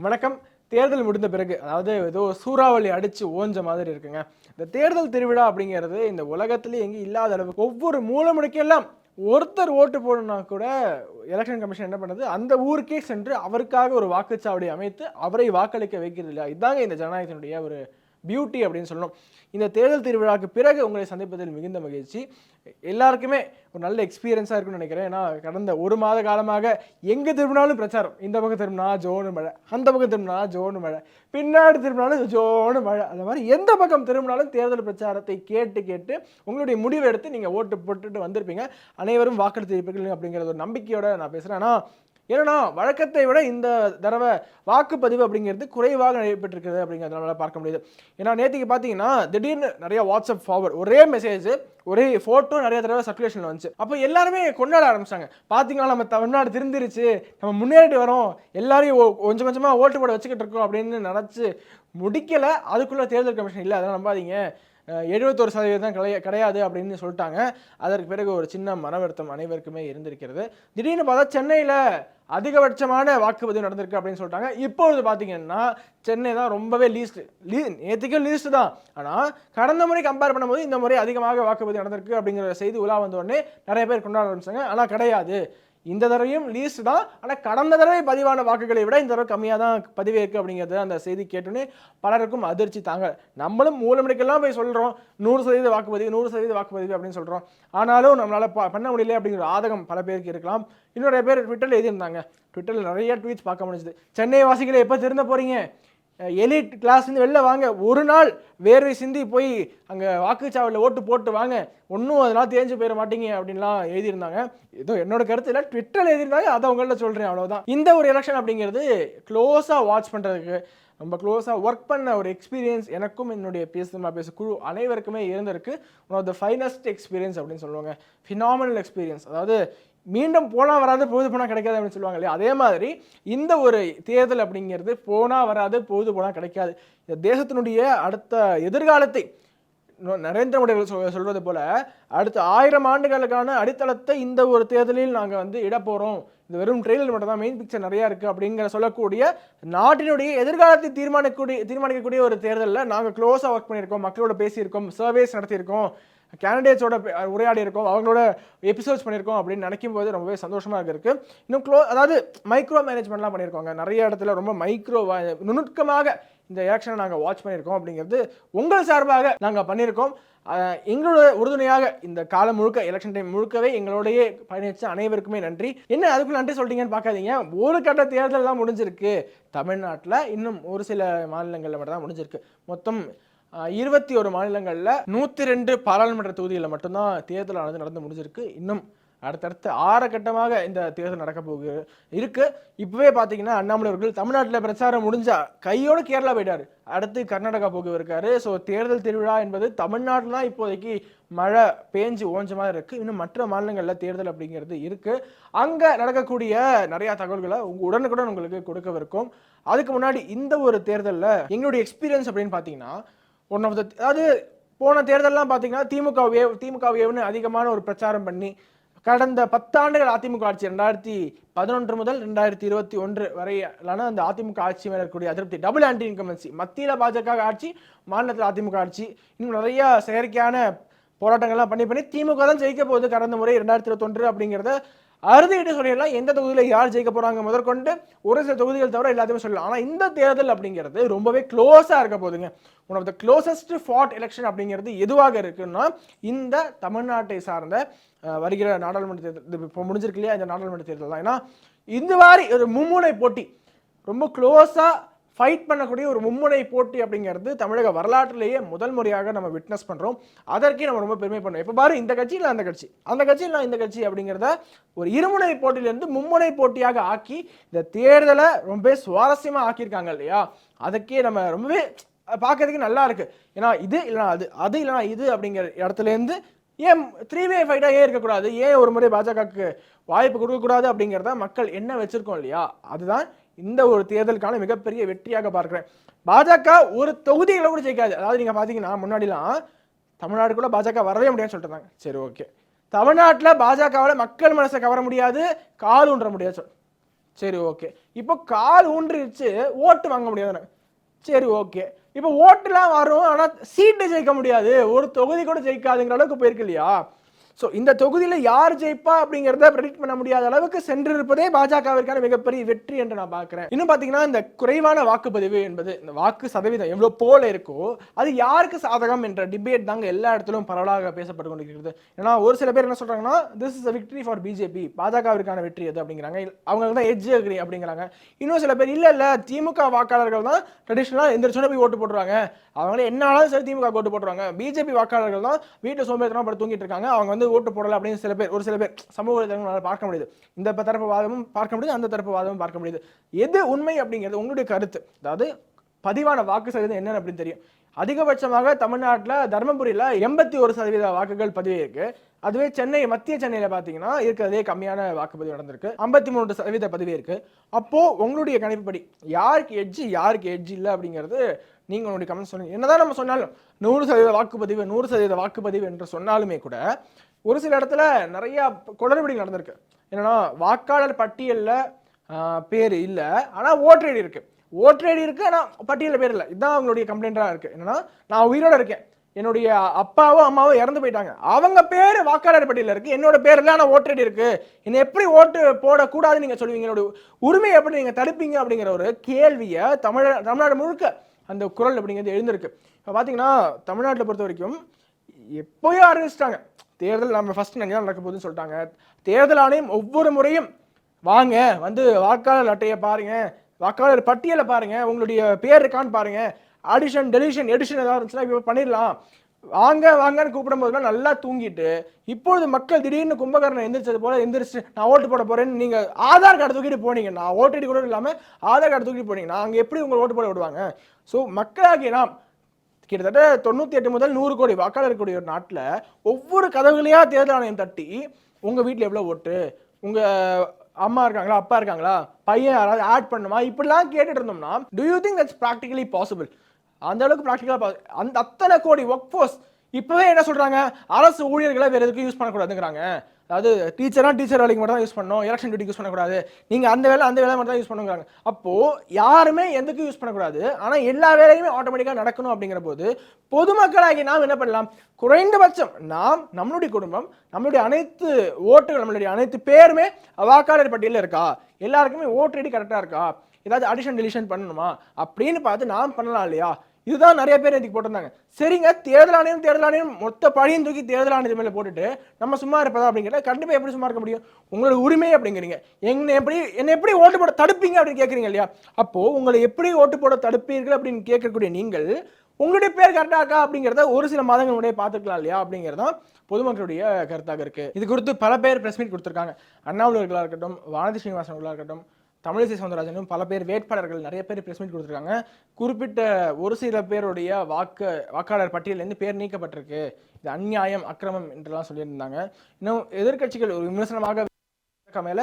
வணக்கம். தேர்தல் முடிந்த பிறகு அதாவது ஏதோ சூறாவளி அடிச்சு ஓஞ்ச மாதிரி இருக்குங்க. இந்த தேர்தல் திருவிழா அப்படிங்கிறது இந்த உலகத்திலேயே எங்கேயும் இல்லாத அளவுக்கு ஒவ்வொரு மூலமுடுக்கெல்லாம் ஒருத்தர் ஓட்டு போடணும்னா கூட எலெக்ஷன் கமிஷன் என்ன பண்ணுது? அந்த ஊருக்கே சென்று அவருக்காக ஒரு வாக்குச்சாவடி அமைத்து அவரை வாக்களிக்க வைக்கிறது இல்லையா? இதாங்க இந்த ஜனநாயகத்தினுடைய ஒரு பியூட்டி அப்படின்னு சொல்லணும். இந்த தேர்தல் திருவிழாக்கு பிறகு உங்களை சந்திப்பதில் மிகுந்த மகிழ்ச்சி. எல்லாருக்குமே ஒரு நல்ல எக்ஸ்பீரியன்ஸாக இருக்கும்னு நினைக்கிறேன். ஏன்னா கடந்த ஒரு மாத காலமாக எங்கே திரும்பினாலும் பிரச்சாரம். இந்த பக்கம் திரும்பினா ஜோனு மழை அந்த பக்கம் திரும்பினா ஜோனு மழை பின்னாடி திரும்பினாலும் ஜோனு மழை. அந்த மாதிரி எந்த பக்கம் திரும்பினாலும் தேர்தல் பிரச்சாரத்தை கேட்டு கேட்டு உங்களுடைய முடிவை எடுத்து நீங்கள் ஓட்டு போட்டுட்டு வந்திருப்பீங்க. அனைவரும் வாக்களித்திருப்பீர்கள் அப்படிங்கிற ஒரு நம்பிக்கையோட நான் பேசுகிறேன் ஆனால் ஏன்னா வழக்கத்தை விட இந்த தடவை வாக்குப்பதிவு அப்படிங்கிறது குறைவாக நடைபெற்றிருக்கிறது அப்படிங்கிறதுனால பார்க்க முடியுது. ஏன்னா நேற்றுக்கு பார்த்தீங்கன்னா திடீர்னு நிறைய வாட்ஸ்அப் ஃபார்வர்ட் ஒரே மெசேஜ் ஒரே ஃபோட்டோ நிறைய தடவை சர்க்குலேஷனில் வந்துச்சு. அப்போ எல்லாருமே கொண்டாட ஆரம்பிச்சாங்க. பார்த்தீங்களா நம்ம தமிழ்நாடு திருந்திருச்சு. நம்ம முன்னேறிட்டு வரோம். எல்லாரையும் ஓ- கொஞ்சம் கொஞ்சமாக ஓட்டு போட வச்சுக்கிட்டு இருக்கோம் அப்படின்னு நினச்சி முடிக்கலை. அதுக்குள்ளே தேர்தல் கமிஷன் இல்லை அதெல்லாம் நம்பாதீங்க. எழுபத்தோரு சதவீதம் தான் கிடையா கிடையாது அப்படின்னு சொல்லிட்டாங்க. அதற்கு பிறகு ஒரு சின்ன மனவருத்தம் அனைவருக்குமே இருந்திருக்கிறது. திடீர்னு பார்த்தா சென்னையில் அதிகபட்சமான வாக்குப்பதிவு நடந்திருக்கு அப்படின்னு சொல்லிட்டாங்க. இப்பொழுது பார்த்தீங்கன்னா சென்னை தான் ரொம்பவே லீஸ்ட் லீ நேற்றுக்கும் லீஸ்ட் தான். ஆனால் கடந்த முறை கம்பேர் பண்ணும்போது இந்த முறை அதிகமாக வாக்குப்பதிவு நடந்திருக்கு அப்படிங்கிற செய்தி உலா வந்த உடனே நிறைய பேர் கொண்டாட ஆரம்பிச்சாங்க. ஆனால் கிடையாது. இந்த தடவையும் லீஸ்ட் தான். ஆனால் கடந்த தடவை பதிவான வாக்குகளை விட இந்த தடவை கம்மியாக தான் பதிவேற்கு அப்படிங்கிறது அந்த செய்தி கேட்டோன்னே பலருக்கும் அதிர்ச்சி தாங்க. நம்மளும் மூலமணிக்கெல்லாம் போய் சொல்கிறோம் நூறு சதவீத வாக்குப்பதிவு நூறு சதவீத வாக்குப்பதிவு அப்படின்னு சொல்கிறோம் ஆனாலும் நம்மளால் ப- பண்ண முடியல அப்படிங்கிற ஆதகம் பல பேருக்கு இருக்கலாம். இன்னொரு பேர் ட்விட்டரில் எழுதியிருந்தாங்க. ட்விட்டரில் நிறைய ட்வீட்ஸ் பார்க்க முடிஞ்சது. சென்னை வாசிகளை எப்போ திருந்த போகிறீங்க எலிட் கிளாஸ்லேருந்து வெளில வாங்க. ஒரு நாள் வேர்வை சிந்தி போய் அங்கே வாக்குச்சாவடியில் ஓட்டு போட்டு வாங்க. ஒன்றும் அதெல்லாம் தேஞ்சு போயிட மாட்டீங்க அப்படின்லாம் எழுதியிருந்தாங்க. ஏதோ என்னோட கருத்து ட்விட்டரில் எழுதியிருந்தாங்க. அதை உங்கள்ட்ட சொல்கிறேன் அவ்வளோதான் இந்த ஒரு எலெக்ஷன் அப்படிங்கிறது க்ளோஸாக வாட்ச் பண்ணுறதுக்கு ரொம்ப க்ளோஸாக ஒர்க் பண்ண ஒரு எக்ஸ்பீரியன்ஸ் எனக்கும் என்னுடைய பேசுமா பேச குழு அனைவருக்குமே இருந்திருக்கு. One of the finest experience அப்படின்னு சொல்லுவாங்க. ஃபினாமினல் எக்ஸ்பீரியன்ஸ் அதாவது மீண்டும் போனால் வராது போது போனால் கிடைக்காது அப்படின்னு சொல்லுவாங்க இல்லையா? அதே மாதிரி இந்த ஒரு தேர்தல் அப்படிங்கிறது போனால் வராது போது போனால் கிடைக்காது. இந்த தேசத்தினுடைய அடுத்த எதிர்காலத்தை நோ- நரேந்திர மோடி அவர்கள் சொல்வது போல அடுத்த ஆயிரம் ஆண்டுகளுக்கான அடித்தளத்தை இந்த ஒரு தேர்தலில் நாங்கள் வந்து இடப்போகிறோம் இது வெறும் ட்ரெயிலர் மட்டும் தான் மெயின் பிக்சர் நிறையா இருக்குது அப்படிங்கிற சொல்லக்கூடிய நாட்டினுடைய எதிர்காலத்தை தீர்மானிக்கக்கூடிய தீர்மானிக்கக்கூடிய ஒரு தேர்தலில் நாங்கள் க்ளோஸாக ஒர்க் பண்ணியிருக்கோம் மக்களோட பேசியிருக்கோம் சர்வேஸ் நடத்தியிருக்கோம். கேண்டிடேட்ஸோட உரையாடி இருக்கோம் அவங்களோட எபிசோட்ஸ் பண்ணியிருக்கோம் அப்படின்னு நினைக்கும் போது ரொம்பவே சந்தோஷமாக இருக்கு. இன்னும் க்ளோ அதாவது மைக்ரோ மேனேஜ்மெண்ட்லாம் பண்ணியிருக்கோங்க. நிறைய இடத்துல ரொம்ப மைக்ரோ நுணுக்கமாக இந்த எலெக்ஷனை நாங்கள் வாட்ச் பண்ணியிருக்கோம் அப்படிங்கிறது உங்கள் சார்பாக நாங்கள் பண்ணியிருக்கோம். எங்களோட உறுதுணையாக இந்த காலம் முழுக்க எலெக்ஷன் டைம் முழுக்கவே எங்களோடைய பயணிச்ச அனைவருக்குமே நன்றி. என்ன அதுக்கு நன்றி சொல்கிறீங்கன்னு பார்க்காதீங்க. ஒரு கட்ட தேர்தல் தான் முடிஞ்சிருக்கு. தமிழ்நாட்டில் இன்னும் ஒரு சில மாநிலங்களில் மட்டும் தான் முடிஞ்சிருக்கு. மொத்தம் இருபத்தி ஒரு மாநிலங்களில் நூற்றி ரெண்டு பாராளுமன்ற தொகுதிகளில் மட்டும்தான் தேர்தலானது நடந்து முடிஞ்சிருக்கு. இன்னும் அடுத்தடுத்து ஆறு கட்டமாக இந்த தேர்தல் நடக்க போகுது இருக்கு. இப்பவே பார்த்தீங்கன்னா அண்ணாமலை அவர்கள் தமிழ்நாட்டில் பிரச்சாரம் முடிஞ்சா கையோடு கேரளா போயிட்டாரு. அடுத்து கர்நாடகா போக இருக்காரு ஸோ தேர்தல் திருவிழா என்பது தமிழ்நாட்டில் தான் இப்போதைக்கு மழை பேஞ்சு ஓஞ்ச மாதிரி இருக்கு. இன்னும் மற்ற மாநிலங்களில் தேர்தல் அப்படிங்கிறது இருக்கு. அங்கே நடக்கக்கூடிய நிறைய தகவல்களை உங்க உடனுக்குடன் உங்களுக்கு கொடுக்கவிருக்கும். அதுக்கு முன்னாடி இந்த ஒரு தேர்தலில் எங்களுடைய எக்ஸ்பீரியன்ஸ் அப்படின்னு பார்த்தீங்கன்னா ஒன் ஆஃப் த அதாவது போன தேர்தலெலாம் பார்த்தீங்கன்னா திமுக வேவ் திமுக வேவ்னு அதிகமான ஒரு பிரச்சாரம் பண்ணி கடந்த பத்தாண்டுகள் அதிமுக ஆட்சி ரெண்டாயிரத்தி பதினொன்று முதல் ரெண்டாயிரத்தி இருபத்தி ஒன்று வரையிலான அந்த அதிமுக ஆட்சி மேலே இருக்கக்கூடிய அதிருப்தி டபுள் ஆன்டி இன்கமன்சி மத்தியில் பாஜக ஆட்சி மாநிலத்தில் அதிமுக ஆட்சி. இன்னும் நிறைய செயற்கையான போராட்டங்கள்லாம் பண்ணி பண்ணி திமுக தான் ஜெயிக்க போகுது கடந்த முறை ரெண்டாயிரத்தி இருபத்தொன்று அப்படிங்கிறத அறுதிட்டு சொல்லிடலாம் எந்த தொகுதியில் யார் ஜெயிக்க போகிறாங்க முதற்கொண்டு ஒரு சில தொகுதிகள் தவிர எல்லாத்தையுமே சொல்லலாம். ஆனால் இந்த தேர்தல் அப்படிங்கிறது ரொம்பவே க்ளோஸாக இருக்க போகுதுங்க. One of the closest fought election அப்படிங்கிறது எதுவாக இருக்குன்னா இந்த தமிழ்நாட்டை சார்ந்த வருகிற நாடாளுமன்ற தேர்தல் இப்போ முடிஞ்சிருக்கு இல்லையா? இந்த நாடாளுமன்ற தேர்தல் தான். ஏன்னா இந்த மாதிரி ஒரு மும்முனை போட்டி ரொம்ப க்ளோஸாக ஃபைட் பண்ணக்கூடிய ஒரு மும்முனை போட்டி அப்படிங்கிறது தமிழக வரலாற்றிலேயே முதல் முறையாக நம்ம விட்னஸ் பண்ணுறோம் அதற்கே நம்ம ரொம்ப பெருமை பண்ணோம் இப்போ பாரு இந்த கட்சி இல்லை அந்த கட்சி. அந்த கட்சி இல்லை இந்த கட்சி அப்படிங்கிறத ஒரு இருமுனை போட்டியிலேருந்து மும்முனை போட்டியாக ஆக்கி இந்த தேர்தலை ரொம்பவே சுவாரஸ்யமாக ஆக்கியிருக்காங்க இல்லையா? அதுக்கே நம்ம ரொம்பவே பார்க்கறதுக்கு நல்லா இருக்குது ஏன்னா இது இல்லைனா அது அது இல்லைனா இது அப்படிங்கிற இடத்துலேருந்து ஏன் த்ரீ வே ஃபைட்டாக ஏன் இருக்கக்கூடாது? ஏன் ஒரு முறை பாஜகவுக்கு வாய்ப்பு கொடுக்கக்கூடாது அப்படிங்கிறத மக்கள் என்ன வச்சுருக்கோம் இல்லையா? அதுதான் இந்த ஒரு தேர்தலுக்கான மிகப்பெரிய வெற்றியாக பார்க்குறேன். பாஜக ஒரு தொகுதிகளை கூட ஜெயிக்காது. அதாவது நீங்கள் பார்த்தீங்கன்னா முன்னாடிலாம் தமிழ்நாடுக்குள்ளே பாஜக வரவே முடியாதுன்னு சொல்லிட்டு இருந்தாங்க சரி ஓகே. தமிழ்நாட்டில் பாஜகவால் மக்கள் மனசை கவர முடியாது கால் ஊன்ற முடியாது சொல். சரி ஓகே. இப்போ கால் ஊன்றிச்சு ஓட்டு வாங்க முடியாது சரி ஓகே. இப்போ ஓட்டுலாம் வரும் ஆனால் சீட்டு ஜெயிக்க முடியாது. ஒரு தொகுதி கூட ஜெயிக்காதுங்கிற அளவுக்கு போயிருக்கு இல்லையா? ஸோ இந்த தொகுதியில் யார் ஜெயிப்பா அப்படிங்கிறத ப்ரெடிக்ட் பண்ண முடியாத அளவுக்கு சென்றிருப்பதே பாஜகவிற்கான மிகப்பெரிய வெற்றி என்று நான் பார்க்குறேன். இன்னும் பார்த்தீங்கன்னா இந்த குறைவான வாக்குப்பதிவு என்பது இந்த வாக்கு சதவீதம் எவ்வளோ போல இருக்கோ அது யாருக்கு சாதகம் என்ற டிபேட் தாங்க எல்லா இடத்திலும் பரவலாக பேசப்பட்டு கொண்டிருக்கிறது. ஏன்னா ஒரு சில பேர் என்ன சொல்றாங்கன்னா this is a victory for BJP பாஜகவிற்கான வெற்றி அது அப்படிங்கிறாங்க. அவங்க தான் எட்ஜ் அக்ரி அப்படிங்கிறாங்க. இன்னும் சில பேர் இல்லை இல்லை திமுக வாக்காளர்கள் தான் ட்ரெடிஷ்னலாக எந்திரிச்சோட போய் ஓட்டு போட்டுருவாங்க. அவங்களே என்ன ஆனாலும் சரி திமுக ஓட்டு போட்டுருவாங்க. பிஜேபி வாக்காளர்கள் தான் வீட்டில் சோம்பேறித்தனம் படுத்து தூங்கிட்டு இருக்காங்க. அவங்க வந்து ஓட்டு போடலாம் அப்படின்னு சில பேர் ஒரு சில பேர் சமூக வலைதளங்களால பார்க்க முடியுது. இந்த தரப்பு வாதமும் பார்க்க முடியுது அந்த தரப்பு வாதமும் பார்க்க முடியுது. எது உண்மை அப்படிங்கிறது உங்களுடைய கருத்து. அதாவது பதிவான வாக்கு சதவீதம் என்னன்னு அப்படின்னு தெரியும். அதிகபட்சமாக தமிழ்நாட்டில் தருமபுரியில் எண்பத்தி ஒரு சதவீத வாக்குகள் பதிவு இருக்கு அதுவே சென்னை மத்திய சென்னையில் பார்த்தீங்கன்னா இருக்கிறதே கம்மியான வாக்குப்பதிவு நடந்திருக்கு. ஐம்பத்தி மூணு சதவீத பதிவு இருக்கு அப்போது உங்களுடைய கணிப்புப்படி யாருக்கு எட்ஜ் யாருக்கு எட்ஜ் இல்லை அப்படிங்கிறது நீங்கள் உங்களுடைய கமெண்ட் சொல்லுங்கள் என்னதான் நம்ம சொன்னாலும் நூறு சதவீத வாக்குப்பதிவு நூறு சதவீத வாக்குப்பதிவு என்று சொன்னாலுமே கூட ஒரு சில இடத்துல நிறைய குளறுபடி நடந்திருக்கு. என்னன்னா வாக்காளர் பட்டியலில் பேர் இல்லை. ஆனால் ஓட்டர் ஐடி இருக்கு. ஓட்டர் ஐடி இருக்கு ஆனால் பட்டியலில் பேர் இல்லை. இதுதான் அவங்களுடைய கம்ப்ளைண்ட்டாக இருக்கு. என்னன்னா நான் உயிரோட இருக்கேன். என்னுடைய அப்பாவும் அம்மாவும் இறந்து போயிட்டாங்க. அவங்க பேர் வாக்காளர் பட்டியலில் இருக்கு. என்னோட பேர் இல்லை ஆனால் ஓட்டர் ஐடி இருக்கு. என்னை எப்படி ஓட்டு போடக்கூடாதுன்னு நீங்கள் சொல்லுவீங்க? என்னோட உரிமை எப்படி நீங்கள் தடுப்பீங்க? அப்படிங்கிற ஒரு கேள்வியை தமிழ தமிழ்நாடு முழுக்க அந்த குரல் அப்படிங்கிறது எழுந்திருக்கு. இப்போ பார்த்தீங்கன்னா தமிழ்நாட்டில் பொறுத்த வரைக்கும் எப்போயோ ஆரம்பிச்சிட்டாங்க தேர்தல் நம்ம ஃபர்ஸ்ட் நிறையா நடக்க போகுதுன்னு சொல்லிட்டாங்க. தேர்தல் ஆணையம் ஒவ்வொரு முறையும் வாங்க வந்து வாக்காளர் அட்டையை பாருங்கள் வாக்காளர் பட்டியலை பாருங்கள் உங்களுடைய பேர் இருக்கான்னு பாருங்கள் ஆடிஷன் டெலிஷன் எடிஷன் ஏதாவது இருந்துச்சுன்னா இப்போ பண்ணிடலாம். வாங்க வாங்கன்னு கூப்பிடும் போதெல்லாம் நல்லா தூங்கிட்டு இப்பொழுது மக்கள் திடீர்னு கும்பகர்ணம் எந்திரிச்சது போல எந்திரிச்சு நான் ஓட்டு போட போறேன்னு நீங்க ஆதார் கார்டு தூக்கிட்டு போனீங்க. நான் ஓட்டு கூட இல்லாமல் ஆதார் கார்டு தூக்கிட்டு போனீங்கன்னா அங்கே எப்படி உங்களை ஓட்டு போட விடுவாங்க? ஸோ மக்களாகிய நாம் கிட்டத்தட்ட தொண்ணூத்தி எட்டு முதல் நூறு கோடி வாக்காளர் இருக்கக்கூடிய ஒரு நாட்டில் ஒவ்வொரு கதவுகளையா தேர்தல் ஆணையம் தட்டி உங்க வீட்டில் எவ்வளோ ஓட்டு? உங்க அம்மா இருக்காங்களா? அப்பா இருக்காங்களா? பையன் யாராவது ஆட் பண்ணுமா? இப்படிலாம் கேட்டுட்டு இருந்தோம்னா do you think that's practically possible அந்த அளவுக்கு ப்ராக்டிக்கலாக அந்த அத்தனை கோடி ஒர்க் ஃபோர்ஸ் இப்போவே என்ன சொல்றாங்க? அரசு ஊழியர்களை வேற எதுக்கும் யூஸ் பண்ணக்கூடாதுங்கிறாங்க. அதாவது டீச்சராக டீச்சர் வேலைக்கு மட்டும் தான் யூஸ் பண்ணணும் எலெக்ஷன் டியூட்டிக்கு யூஸ் பண்ணக்கூடாது. நீங்கள் அந்த வேலை அந்த வேலை மட்டும் தான் யூஸ் பண்ணுங்கிறாங்க. அப்போ யாருமே எதுக்கும் யூஸ் பண்ணக்கூடாது. ஆனால் எல்லா வேலையுமே ஆட்டோமேட்டிக்காக நடக்கணும் அப்படிங்கிற போது பொதுமக்களாகி நாம் என்ன பண்ணலாம்? குறைந்தபட்சம் நாம் நம்மளுடைய குடும்பம் நம்மளுடைய அனைத்து ஓட்டுகள் நம்மளுடைய அனைத்து பேருமே வாக்காளர் பட்டியலில் இருக்கா? எல்லாருக்குமே ஓட்டு ஐடி கரெக்டாக இருக்கா? ஏதாவது அடிஷன் டெலிஷன் பண்ணணுமா? அப்படின்னு பார்த்து நாம் பண்ணலாம் இல்லையா? இதுதான் நிறைய பேர் இதுக்கு போட்டிருந்தாங்க. சரிங்க தேர்தல் ஆணையம் தேர்தல் ஆணையம் மொத்த பழியும் தூக்கி தேர்தல் ஆணையத்து மேலே போட்டுட்டு நம்ம சும்மா இருப்பதா அப்படிங்கிறத கண்டிப்பாக எப்படி சும்மா இருக்க முடியும்? உங்களோட உரிமை அப்படிங்கிறீங்க. என்னை எப்படி என்னை எப்படி ஓட்டு போட தடுப்பீங்க அப்படின்னு கேட்குறீங்க இல்லையா? அப்போது உங்களை எப்படி ஓட்டு போட தடுப்பீர்கள் அப்படின்னு கேட்கக்கூடிய நீங்கள் உங்களுடைய பேர் கரெக்டாக இருக்கா அப்படிங்கிறத ஒரு சில மாதங்கள் முன்னாடியே பார்த்துக்கலாம் இல்லையா அப்படிங்கிறதான் பொதுமக்களுடைய கருத்தாக இருக்குது இது குறித்து பல பேர் பிரஸ் மீட் கொடுத்துருக்காங்க. அண்ணாவுலர்களாக இருக்கட்டும் வானதி ஸ்ரீனிவாசன் இருக்கட்டும் தமிழிசை சவுந்தரராஜனும் பல பேர் வேட்பாளர்கள் நிறைய பேர் பிரஸ் மீட் கொடுத்துருக்காங்க. குறிப்பிட்ட ஒரு சில பேருடைய வாக்கு வாக்காளர் பட்டியலேருந்து பேர் நீக்கப்பட்டிருக்கு. இது அநியாயம் அக்கிரமம் என்றெல்லாம் சொல்லியிருந்தாங்க. இன்னும் எதிர்க்கட்சிகள் ஒரு விமர்சனமாக மேலே மேல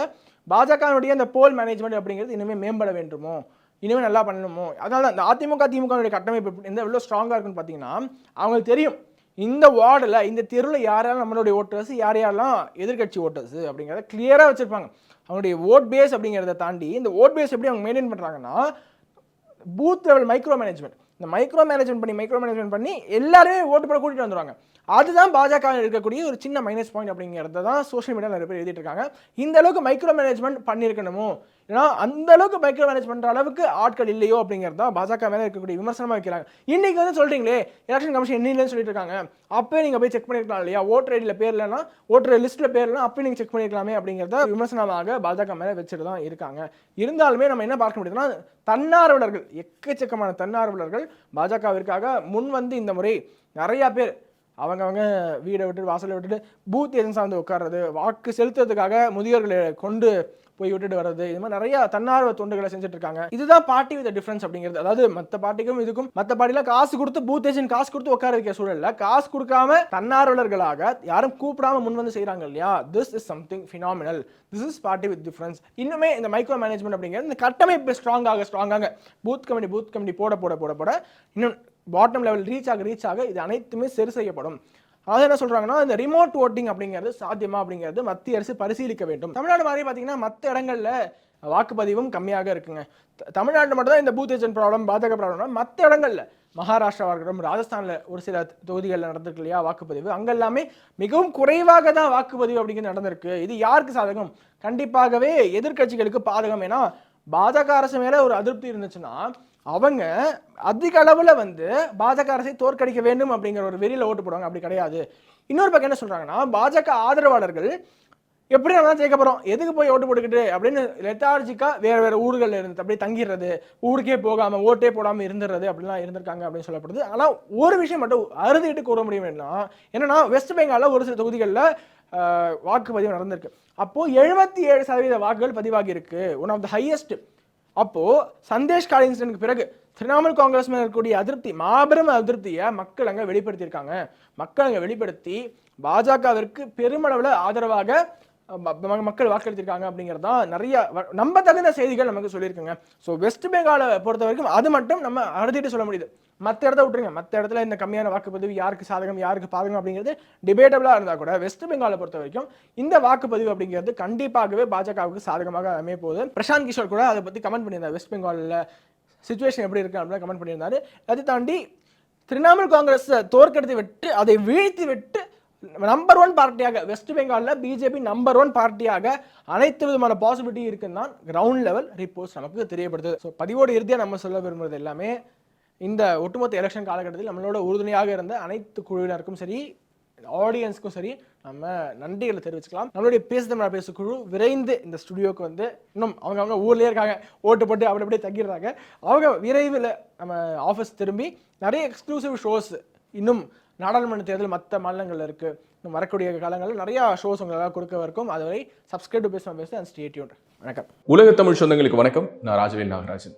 பாஜகவுடைய அந்த போல் மேனேஜ்மெண்ட் அப்படிங்கிறது இனிமே மேம்பட வேண்டுமோ? இனிமேல் நல்லா பண்ணணுமோ? அதனால அந்த அதிமுக திமுகவுடைய கட்டமைப்பு எந்த எவ்வளோ ஸ்ட்ராங்காக இருக்குன்னு பார்த்தீங்கன்னா அவங்களுக்கு தெரியும். இந்த வார்டில் இந்த தெருவில் யாரெல்லாம் நம்மளுடைய ஓட்டர்ஸ் யார் யாரெல்லாம் எதிர்க்கட்சி ஓட்டர்ஸ் அப்படிங்கிறத கிளியராக வச்சுருப்பாங்க. அவங்களுடைய ஓட் பேஸ் அப்படிங்கிறத தாண்டி இந்த ஓட் பேஸ் எப்படி அவங்க மெயின்டைன் பண்ணுறாங்கன்னா பூத் லெவல் மைக்ரோ மேனேஜ்மெண்ட் இந்த மைக்ரோ மேனேஜ்மெண்ட் பண்ணி மைக்ரோ மேனேஜ்மெண்ட் பண்ணி எல்லாருமே ஓட்டு போட கூட்டிட்டு வந்துருவாங்க. அதுதான் பாஜக இருக்கக்கூடிய ஒரு சின்ன மைனஸ் பாயிண்ட் அப்படிங்கிறத தான் சோஷியல் மீடியாவில் நிறைய பேர் எழுதிட்டு இருக்காங்க. இந்த அளவுக்கு மைக்ரோ மேனேஜ்மெண்ட் பண்ணியிருக்கணுமோ? ஏன்னா அந்த அளவுக்கு மைக்ரோ மேனேஜ் பண்ணுற அளவுக்கு ஆட்கள் இல்லையோ அப்படிங்கிறது தான் பாஜக மேலே இருக்கக்கூடிய விமர்சனமாக வைக்கிறாங்க. இன்னைக்கு வந்து சொல்றீங்களே எலெக்ஷன் கமிஷன் என்னன்னு சொல்லிட்டு இருக்காங்க அப்பவே நீங்கள் போய் செக் பண்ணிருக்கலாம் இல்லையா? ஓட்டர் ஐடியில் பேர் இல்லைனா ஓட்டர் லிஸ்ட்டில் பேர் இல்லைனா அப்போ நீங்கள் செக் பண்ணிருக்கலாமே அப்படிங்கிறத விமர்சனமாக பாஜக மேலே வச்சுட்டு தான் இருக்காங்க. இருந்தாலுமே நம்ம என்ன பார்க்க முடியுதுன்னா தன்னார்வலர்கள் எக்கச்சக்கமான தன்னார்வலர்கள் பாஜகவிற்காக முன் வந்து இந்த முறை நிறையா பேர் அவங்கவங்க வீடை விட்டு வாசலை விட்டுட்டு பூத் எதுவும் சார்ந்து உட்கார்றது வாக்கு செலுத்துறதுக்காக முதியோர்களை கொண்டு போய் விட்டுட்டு வர்றது இது மாதிரி நிறைய தன்னார்வ தொண்டுகளை செஞ்சுட்டு இருக்காங்க இதுதான் பார்ட்டி வித் டிஃபரன்ஸ் அப்படிங்கிறது. அதாவது மற்ற பார்ட்டிக்கும் இதுக்கும் மற்ற பார்ட்டில காசு கொடுத்து பூத் ஏஜென்ட் காசு கொடுத்து உட்கார வைக்க சூழல்ல காசு கொடுக்காம தன்னார்வலர்களாக யாரும் கூப்பிடாம முன் வந்து செய்கிறாங்க இல்லையா? This is something phenomenal this is party with difference இன்னுமே இந்த மைக்ரோ மேனேஜ்மெண்ட் அப்படிங்கிறது இந்த கட்டமைப்பு ஸ்ட்ராங்காக ஸ்ட்ராங்காக பூத் கமிட்டி பூத் கமிட்டி போட போட போட போட இன்னும் பாட்டம் லெவல் ரீச் ஆக ரீச் ஆக இது அனைத்துமே சரி செய்யப்படும். அதாவது என்ன சொல்கிறாங்கன்னா இந்த ரிமோட் ஓட்டிங் அப்படிங்கிறது சாத்தியமா அப்படிங்கிறது மத்திய அரசு பரிசீலிக்க வேண்டும். தமிழ்நாடு மாதிரி பார்த்தீங்கன்னா மற்ற இடங்களில் வாக்குப்பதிவும் கம்மியாக இருக்குங்க. தமிழ்நாட்டில் மட்டும்தான் மட்டும் தான் இந்த பூத் ஏஜென்ட் ப்ராப்ளம் பாதக ப்ராப்ளம் மற்ற இடங்களில் மகாராஷ்டிராவாக இருக்கட்டும் ராஜஸ்தானில் ஒரு சில தொகுதிகளில் நடந்திருக்கு இல்லையா வாக்குப்பதிவு அங்கெல்லாமே மிகவும் குறைவாக தான் வாக்குப்பதிவு அப்படிங்கிறது நடந்திருக்கு. இது யாருக்கு சாதகம்? கண்டிப்பாகவே எதிர்க்கட்சிகளுக்கு பாதகம். ஏன்னா பாஜக அரசு மேலே ஒரு அதிருப்தி இருந்துச்சுன்னா அவங்க அதிக அளவில் வந்து பாஜக அரசை தோற்கடிக்க வேண்டும் அப்படிங்கிற ஒரு வெறியில் ஓட்டு போடுவாங்க. அப்படி கிடையாது. இன்னொரு பக்கம் என்ன சொல்கிறாங்கன்னா பாஜக ஆதரவாளர்கள் எப்படி நம்ம தான் ஜெயிக்க எதுக்கு போய் ஓட்டு போட்டுக்கிட்டு அப்படின்னு லெத்தார்ஜிக்காக வேறு வேறு ஊர்களில் இருந்து அப்படியே தங்கிடுறது ஊருக்கே போகாமல் ஓட்டே போடாமல் இருந்துடுறது அப்படிலாம் இருந்திருக்காங்க அப்படின்னு சொல்லப்படுது. ஆனால் ஒரு விஷயம் மட்டும் அறுதிட்டு கூற முடியும் என்னன்னா வெஸ்ட் பெங்காலில் ஒரு சில தொகுதிகளில் வாக்குப்பதிவு நடந்திருக்கு. அப்போது எழுபத்தி ஏழு சதவீத வாக்குகள் பதிவாகியிருக்கு. ஒன் ஆஃப் த ஹையஸ்ட் அப்போது சந்தேஷ் கால இன்சிடென்ட்க்கு பிறகு திரிணாமுல் காங்கிரஸ் மேலே இருக்கக்கூடிய அதிருப்தி மாபெரும் அதிருப்தியை மக்கள் அங்கே வெளிப்படுத்தியிருக்காங்க. மக்கள் அங்கே வெளிப்படுத்தி பாஜகவிற்கு பெருமளவில் ஆதரவாக மக்கள் வாக்களித்திருக்காங்க அப்படிங்கிறது தான் நிறைய வ- நம்பத்தகுந்த செய்திகள் நமக்கு சொல்லியிருக்குங்க. ஸோ வெஸ்ட் பெங்காலை பொறுத்த வரைக்கும் அது மட்டும் நம்ம அறுதிட்டு சொல்ல முடியுது. மற்ற இடத்த விட்டுருங்க. மற்ற இடத்துல இந்த கம்மியான வாக்குப்பதிவு யாருக்கு சாதகம் யாருக்கு பாதகம் அப்படிங்கிறது டிபேட்டபிளாக இருந்தால் கூட வெஸ்ட் பெங்காலை பொறுத்த வரைக்கும் இந்த வாக்குப்பதிவு அப்படிங்கிறது கண்டிப்பாகவே பாஜகவுக்கு சாதகமாக அமைய போகுது. பிரசாந்த் கிஷோர் கூட அதை பற்றி கமெண்ட் பண்ணியிருந்தார். வெஸ்ட் பெங்காலில் சுச்சுவேஷன் எப்படி இருக்கு அப்படின்னு கமெண்ட் பண்ணியிருந்தாரு. அதை தாண்டி திரிணாமுல் காங்கிரஸ் தோற்கடித்து விட்டு அதை வீழ்த்தி விட்டு நம்பர் ஒன் பார்ட்டியாக வெஸ்ட் பெங்காலில் பிஜேபி நம்பர் ஒன் பார்ட்டியாக அனைத்து விதமான பாசிபிலிட்டி இருக்குன்னு தான் கிரவுண்ட் லெவல் ரிப்போர்ட்ஸ் நமக்கு தெரியப்படுது ஸோ பதிவோடு இறுதியாக நம்ம சொல்ல விரும்புறது எல்லாமே இந்த ஒட்டுமொத்த எலெக்ஷன் காலகட்டத்தில் நம்மளோட உறுதுணையாக இருந்த அனைத்து குழுவினருக்கும் சரி ஆடியன்ஸ்க்கும் சரி நம்ம நன்றிகளை தெரிவிச்சுக்கலாம். நம்மளுடைய பேசு தமிழா பேசு குழு விரைந்து இந்த ஸ்டுடியோக்கு வந்து இன்னும் அவங்க அவங்க ஊர்லயே இருக்காங்க. ஓட்டு போட்டு அப்படி அப்படியே தங்கிடுறாங்க. அவங்க விரைவில் நம்ம ஆஃபீஸ் திரும்பி நிறைய எக்ஸ்க்ளூசிவ் ஷோஸ் இன்னும் நாடாளுமன்ற தேர்தல் மற்ற மாநிலங்கள்ல இருக்கு. இன்னும் வரக்கூடிய காலங்களில் நிறைய ஷோஸ் உங்களால் கொடுக்க இருக்கும் அதுவரை சப்ஸ்கிரைப் டு பேசுகிறேன் அண்ட் ஸ்டேட்யூன் வணக்கம். உலக தமிழ் சொந்தங்களுக்கு வணக்கம். நான் ராஜவேல் நாகராஜன்.